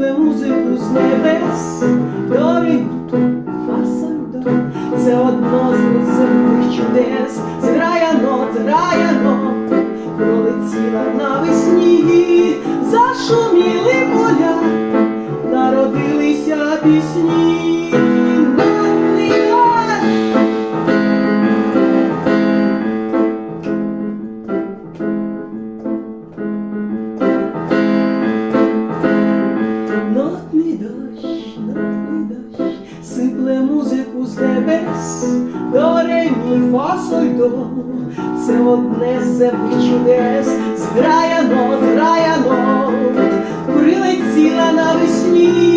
чули музику з небес, провід фасадо, це одно з музикних чудес, зграяно, зграяно, пролетіла навесні, зашуміли поля, народилися пісні. Нотний дощ, нотний дощ, сипле музику з небес, до ре, мі, фа, соль, до, це одне з земних чудес, зграя нот, зграя нот, прилетіла навесні,